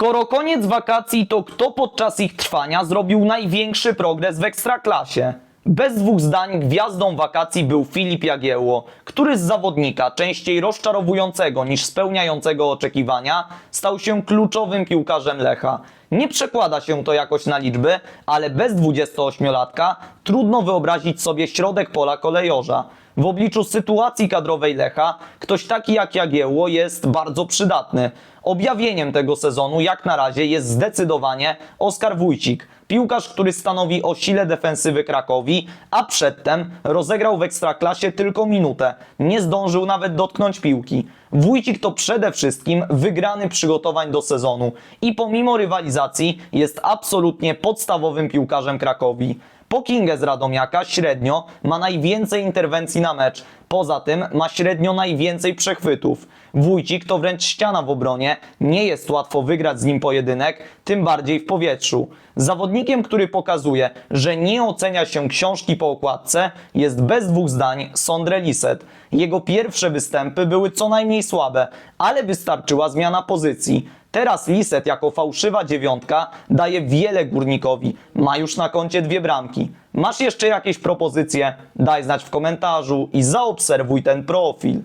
Skoro koniec wakacji, to kto podczas ich trwania zrobił największy progres w ekstraklasie? Bez dwóch zdań gwiazdą wakacji był Filip Jagiełło, który z zawodnika częściej rozczarowującego niż spełniającego oczekiwania stał się kluczowym piłkarzem Lecha. Nie przekłada się to jakoś na liczby, ale bez 28-latka trudno wyobrazić sobie środek pola kolejorza. W obliczu sytuacji kadrowej Lecha ktoś taki jak Jagiełło jest bardzo przydatny. Objawieniem tego sezonu jak na razie jest zdecydowanie Oskar Wójcik. Piłkarz, który stanowi o sile defensywy Krakowi, a przedtem rozegrał w Ekstraklasie tylko minutę. Nie zdążył nawet dotknąć piłki. Wójcik to przede wszystkim wygrany przygotowań do sezonu i pomimo rywalizacji jest absolutnie podstawowym piłkarzem Krakowi. Po Kingę z Radomiaka średnio ma najwięcej interwencji na mecz. Poza tym ma średnio najwięcej przechwytów. Wójcik to wręcz ściana w obronie, nie jest łatwo wygrać z nim pojedynek, tym bardziej w powietrzu. Zawodnikiem, który pokazuje, że nie ocenia się książki po okładce, jest bez dwóch zdań Sondre Lisset. Jego pierwsze występy były co najmniej słabe, ale wystarczyła zmiana pozycji. Teraz Lisset jako fałszywa dziewiątka daje wiele górnikowi. Ma już na koncie dwie bramki. Masz jeszcze jakieś propozycje? Daj znać w komentarzu i zaobserwuj ten profil.